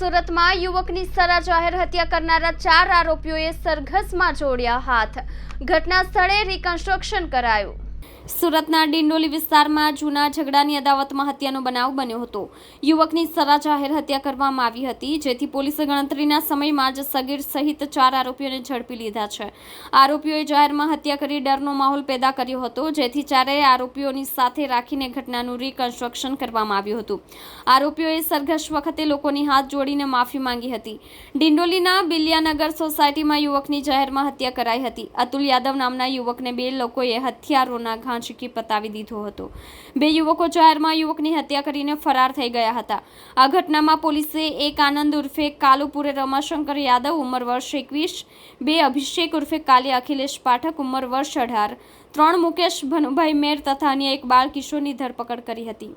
સુરતમાં યુવકની સરા જાહેર હત્યા કરનારા ચાર આરોપીઓએ સરઘસમાં જોડ્યા હાથ. ઘટના સ્થળે રિકન્સ્ટ્રક્શન કરાયું. સુરતના ડિંડોલી વિસ્તારમાં જૂના ઝઘડાની અદાવતમાં હત્યાનો બનાવ બન્યો હતો. યુવકની સરા જાહેર હત્યા કરવામાં આવી હતી, જેથી પોલીસે ગણતરીના સમયમાં જ સગીર સહિત ચાર આરોપીઓને ઝડપી લીધા છે. આરોપીઓએ જાહેરમાં હત્યા કરી ડરનો માહોલ પેદા કર્યો હતો, જેથી ચારેય આરોપીઓની સાથે રાખીને ઘટનાનું રિકન્સ્ટ્રક્શન કરવામાં આવ્યું હતું. આરોપીઓએ સરઘસ વખતે લોકોની હાથ જોડીને માફી માંગી હતી. ડિંડોલીના બિલિયાનગર સોસાયટીમાં યુવકની જાહેરમાં હત્યા કરાઈ હતી. અતુલ યાદવ નામના યુવકને બે લોકોએ હથિયારોના ઘા ઝીકી પતાવી દીધો હતો. બે યુવકો જાહેરમાં યુવકની હત્યા કરીને ફરાર થઈ ગયા હતા. આ ઘટનામાં પોલીસે એક આનંદ ઉર્ફે કાલુપુરે રમાશંકર યાદવ ઉંમર વર્ષ એકવીસ, બે અભિષેક ઉર્ફે કાલે અખિલેશ પાઠક ઉંમર વર્ષ અઢાર, ત્રણ મુકેશ ભનુભાઈ મેર તથા અન્ય એક બાળ કિશોરની ધરપકડ કરી હતી.